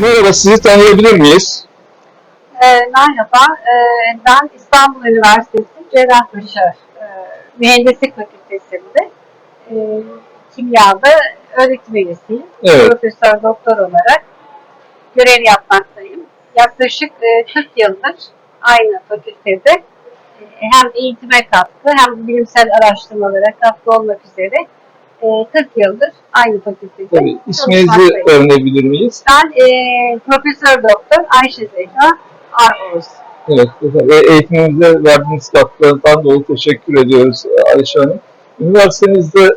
Merhaba, sizi tanıyabilir miyiz? Ee, merhaba, ee, ben İstanbul Üniversitesi Cerrahpaşa e, Mühendislik Fakültesi'nde e, kimyada öğretim üyesiyim. Evet. Profesör doktor olarak görev yapmaktayım. Yaklaşık e, 40 yıldır aynı fakültede e, hem eğitime katkı hem bilimsel araştırmalara katkı olmak üzere e, 40 yıldır aynı fakültede Tabii, isminizi çalışmaktayım. öğrenebilir miyiz? Ben e, Profesör Doktor Ayşe Zehra Arboz. Evet, ve eğitimimize verdiğiniz katkılarından dolayı teşekkür ediyoruz e, Ayşe Hanım. Üniversitemizde,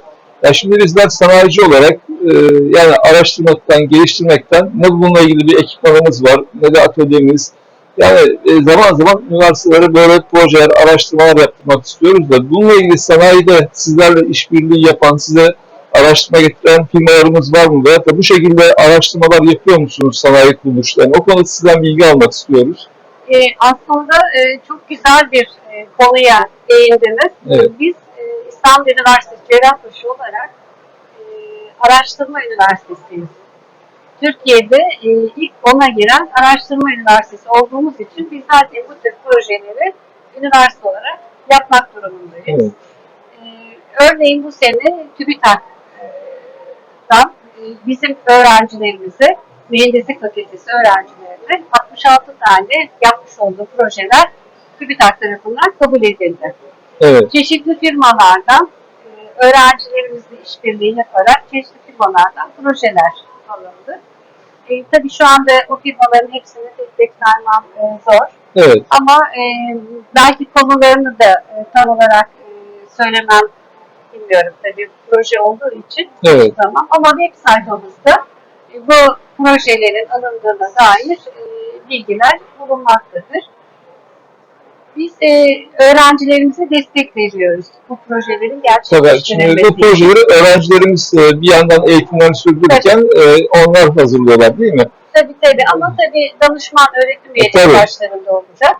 ya şimdi bizler sanayici olarak e, yani araştırmaktan, geliştirmekten ne bununla ilgili bir ekipmanımız var, ne de atölyemiz. Yani e, zaman zaman üniversitelere böyle projeler, araştırmalar yaptırmak istiyoruz da bununla ilgili sanayide sizlerle işbirliği yapan, size araştırma getiren firmalarımız var mı? Veyahut da bu şekilde araştırmalar yapıyor musunuz sanayi kuruluşlarına? O konuda sizden bilgi almak istiyoruz. E, aslında e, çok güzel bir e, konuya değindiniz. Evet. Biz e, İstanbul Üniversitesi Cerrahpaşa olarak e, araştırma üniversitesiyiz. Türkiye'de e, ilk ona giren araştırma üniversitesi olduğumuz için biz zaten bu tür projeleri üniversite olarak yapmak durumundayız. Evet. E, örneğin bu sene TÜBİTAK'tan e, bizim öğrencilerimize, Mühendislik Fakültesi öğrencilerine 66 tane yapmış olduğu projeler TÜBİTAK tarafından kabul edildi. Evet. Çeşitli firmalardan e, öğrencilerimizle işbirliği yaparak çeşitli firmalardan projeler alındı. E, tabii şu anda o firmaların hepsini tek tek saymam e, zor. Evet. Ama e, belki konularını da e, tam olarak e, söylemem bilmiyorum tabii proje olduğu için Evet. tamam. Ama web sayfamızda e, bu projelerin alındığına dair e, bilgiler bulunmaktadır. Biz e, öğrencilerimize destek veriyoruz bu projelerin Tabii gerçekleştirilmesi. bu projeleri öğrencilerimiz e, bir yandan eğitimlerini sürdürürken e, onlar hazırlıyorlar değil mi? Tabii tabii ama tabii danışman öğretim üyeleri Tabii. başlarında olacak.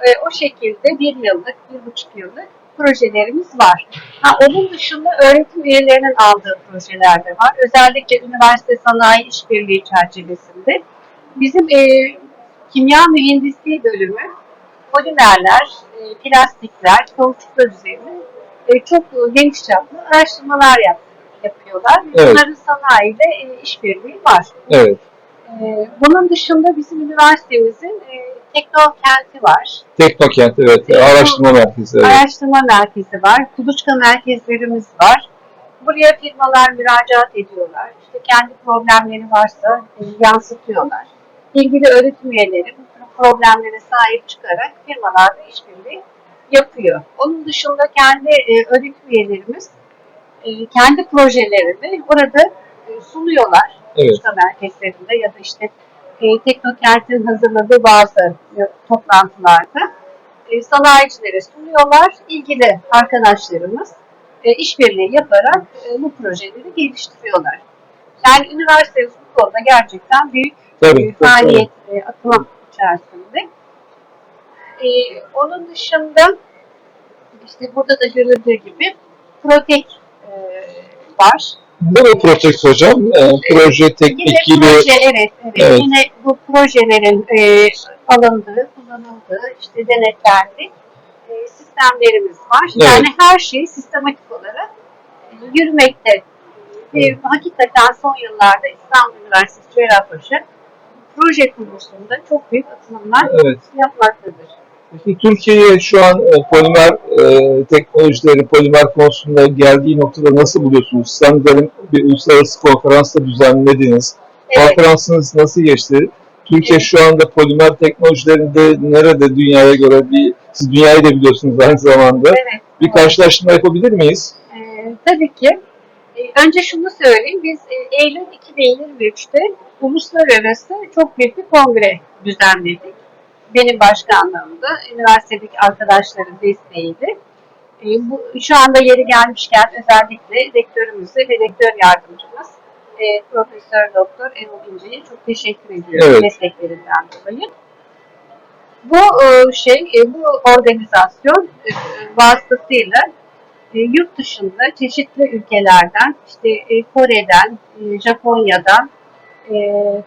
E, o şekilde bir yıllık, bir buçuk yıllık projelerimiz var. Ha, onun dışında öğretim üyelerinin aldığı projeler de var. Özellikle üniversite sanayi işbirliği çerçevesinde. Bizim e, kimya mühendisliği bölümü polimerler, e, plastikler, kauçuklar üzerine e, çok e, geniş çaplı araştırmalar yap, yapıyorlar. Evet. Bunların sanayide e, işbirliği var. Evet. Ee, Bunun dışında bizim üniversitemizin e, teknokenti var. Teknokent, evet. e, Araştırma merkezi. Evet. Araştırma merkezi var. Kuluçka merkezlerimiz var. Buraya firmalar müracaat ediyorlar. İşte kendi problemleri varsa e, yansıtıyorlar. İlgili öğretim üyeleri problemlere sahip çıkarak firmalarla işbirliği yapıyor. Onun dışında kendi e, öğretim üyelerimiz e, kendi projelerini orada e, sunuyorlar. Evet. Merkezlerinde ya da işte e, Teknokent'in hazırladığı bazı e, toplantılarda e, sanayicilere sunuyorlar. İlgili arkadaşlarımız e, işbirliği yaparak e, bu projeleri geliştiriyorlar. Yani üniversitemiz bu konuda gerçekten büyük Tabii, e, faaliyet e, akımı içerisinde. E, onun dışında işte burada da görüldüğü gibi Protek e, var. Bu da Protect Hocam. E, proje Yine teknikili proje, evet, evet. Evet. Yine bu projelerin e, alındığı, kullanıldığı, işte denetlendiği e, sistemlerimiz var. Evet. Yani her şey sistematik olarak e, yürümekte. Ve hakikaten son yıllarda İstanbul Üniversitesi Cerrahpaşa proje konusunda çok büyük atılımlar Evet. yapmaktadır. Peki Türkiye'ye şu an e, polimer e, teknolojileri, polimer konusunda geldiği noktada nasıl buluyorsunuz? Sanırım bir uluslararası konferansta düzenlediniz. Evet, Konferansınız nasıl geçti? Türkiye Evet. şu anda polimer teknolojilerinde nerede dünyaya göre bir, siz dünyayı da biliyorsunuz aynı zamanda. evet. Bir karşılaştırma yapabilir miyiz? Ee, tabii ki. Ee, önce şunu söyleyeyim. Biz e, Eylül 2023'te uluslararası çok büyük bir kongre düzenledik. Benim başkanlığımda, üniversitedeki arkadaşların desteğiyle. Ee, bu, şu anda yeri gelmişken özellikle rektörümüze ve rektör yardımcımız e, Profesör Doktor Erol İnce'ye çok teşekkür ediyorum Evet. desteklerinden dolayı. Bu e, şey, e, bu organizasyon e, vasıtasıyla e, yurt dışında çeşitli ülkelerden, işte e, Kore'den, e, Japonya'dan, e,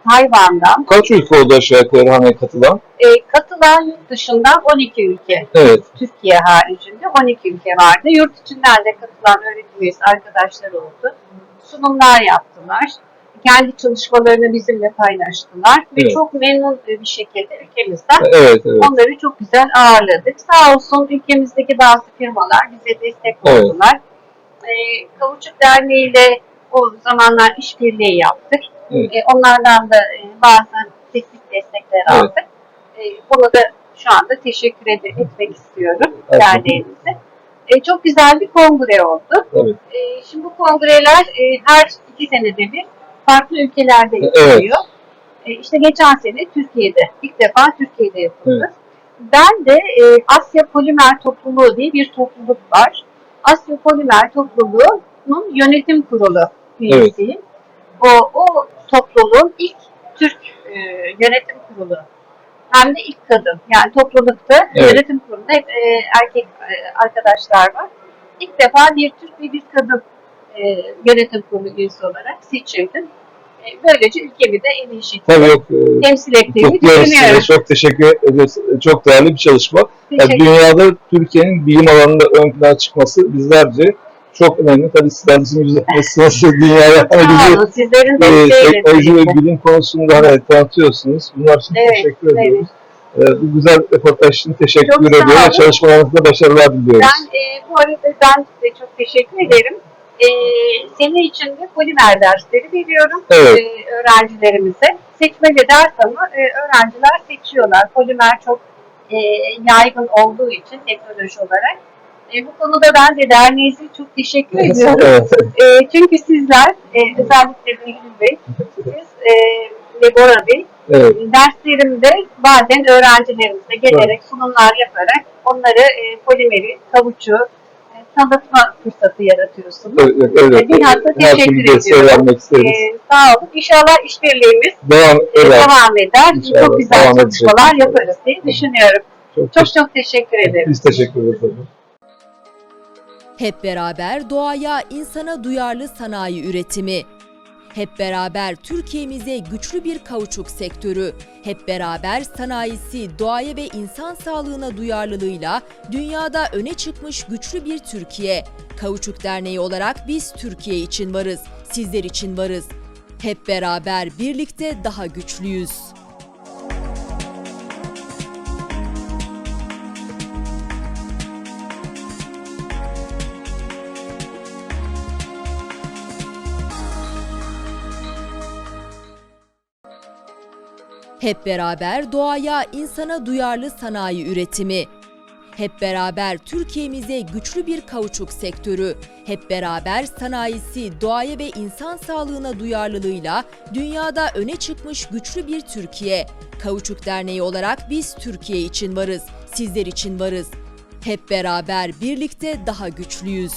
Tayvan'dan, Kaç ülke oldu aşağı yukarı hani katılan? e, katılan yurt dışından 12 ülke, Evet. Türkiye haricinde 12 ülke vardı. Yurt içinden de katılan öğretim üyesi arkadaşlar oldu. Sunumlar yaptılar. Kendi çalışmalarını bizimle paylaştılar. Ve Evet. çok memnun bir şekilde ülkemizden Evet, evet. Onları çok güzel ağırladık. Sağ olsun ülkemizdeki bazı firmalar bize destek Evet. oldular. Ee, Kavuçuk Derneği ile o zamanlar işbirliği yaptık. Evet. Ee, onlardan da e, bazen teknik destekler Evet. aldık. Ee, bunu da şu anda teşekkür ed- etmek istiyorum Evet. derneğimize. Ee, çok güzel bir kongre oldu. Tabii. Ee, şimdi bu kongreler e, her iki senede bir farklı ülkelerde Evet. yapılıyor. E, işte geçen sene Türkiye'de, ilk defa Türkiye'de yapıldı. Ben de e, Asya Polimer Topluluğu diye bir topluluk var. Asya Polimer Topluluğu'nun yönetim kurulu üyesiyim. O, o topluluğun ilk Türk e, yönetim kurulu. Hem de ilk kadın. Yani toplulukta Evet. yönetim kurulunda hep e, erkek e, arkadaşlar var. İlk defa bir Türk ve bir kadın e, yönetim kurulu üyesi olarak seçildim. E, böylece ülkemi de en iyi şekilde Tabii yok. e, temsil ettiğimi düşünüyorum. Çok teşekkür ederiz. Çok değerli bir çalışma. Yani dünyada Türkiye'nin bilim alanında ön plana çıkması bizlerce çok önemli. Tabii sizler bizim yüzleşmesiniz dünyaya. Bizi. Sizlerin e, teknoloji ve bilim konusunda hani tanıtıyorsunuz. Bunlar için Evet, teşekkür evet. ediyoruz. E, bu güzel röportaj için teşekkür Çok olun. Çalışmalarınızda başarılar diliyoruz. Ben e, bu arada ben size çok teşekkür ederim. E, senin için de polimer dersleri veriyorum Evet. e, öğrencilerimize. Seçmeli ders ama e, öğrenciler seçiyorlar. Polimer çok e, yaygın olduğu için teknoloji olarak. E, bu konuda ben de derneğinize çok teşekkür ediyorum. Evet. E, çünkü sizler, e, özellikle Behlül Bey, siz e, ve Bora Bey, evet. derslerimde bazen öğrencilerimize gelerek sunumlar yaparak onları e, polimeri, kavuçu e, tanıtma fırsatı yaratıyorsunuz. Evet, evet, evet. Bilhassa teşekkür ediyorum. E, sağ olun. İnşallah işbirliğimiz Devam, e, evet. devam eder. İnşallah Çok güzel devam çalışmalar yaparız diye düşünüyorum. Çok, Çok çok teşekkür ederim. Biz teşekkür ederiz. Hep beraber doğaya, insana duyarlı sanayi üretimi. Hep beraber Türkiye'mize güçlü bir kauçuk sektörü. Hep beraber sanayisi doğaya ve insan sağlığına duyarlılığıyla dünyada öne çıkmış güçlü bir Türkiye. Kauçuk Derneği olarak biz Türkiye için varız, sizler için varız. Hep beraber birlikte daha güçlüyüz. Hep beraber doğaya, insana duyarlı sanayi üretimi. Hep beraber Türkiye'mize güçlü bir kauçuk sektörü. Hep beraber sanayisi doğaya ve insan sağlığına duyarlılığıyla dünyada öne çıkmış güçlü bir Türkiye. Kauçuk Derneği olarak biz Türkiye için varız, sizler için varız. Hep beraber birlikte daha güçlüyüz.